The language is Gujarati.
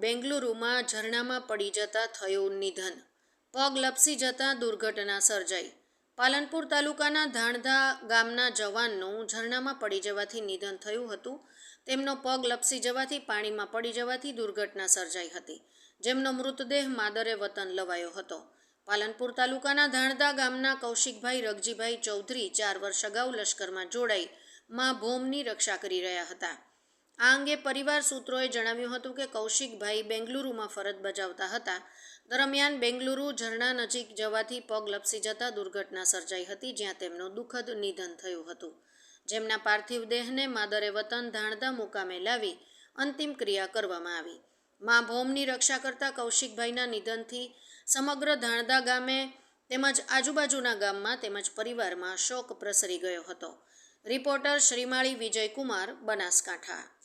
બેંગલુરુમાં ઝરણામાં પડી જતા થયું નિધન. પગ લપસી જતા દુર્ઘટના સર્જાઈ. પાલનપુર તાલુકાના ધાણધા ગામના જવાનનું ઝરણામાં પડી જવાથી નિધન થયું હતું. તેમનો પગ લપસી જવાથી પાણીમાં પડી જવાથી દુર્ઘટના સર્જાઈ હતી. જેમનો મૃતદેહ માદરે વતન લવાયો હતો. પાલનપુર તાલુકાના ધાણધા ગામના કૌશિકભાઈ રગજીભાઈ ચૌધરી ચાર વર્ષ અગાઉ લશ્કરમાં જોડાઈ માં ભોમની રક્ષા કરી રહ્યા હતા. આ અંગે પરિવાર સૂત્રોએ જણાવ્યું હતું કે કૌશિકભાઈ બેંગલુરુમાં ફરજ બજાવતા હતા. દરમિયાન બેંગલુરુ ઝરણા નજીક જવાથી પગ લપસી જતા દુર્ઘટના સર્જાઈ હતી, જ્યાં તેમનું દુઃખદ નિધન થયું હતું. જેમના પાર્થિવ દેહને માદરે વતન ધાણધા મુકામે લાવી અંતિમ ક્રિયા કરવામાં આવી. મા ભોમની રક્ષા કરતા કૌશિકભાઈના નિધનથી સમગ્ર ધાણધા ગામે તેમજ આજુબાજુના ગામમાં તેમજ પરિવારમાં શોક પ્રસરી ગયો હતો. રિપોર્ટર શ્રીમાળી વિજયકુમાર, બનાસકાંઠા.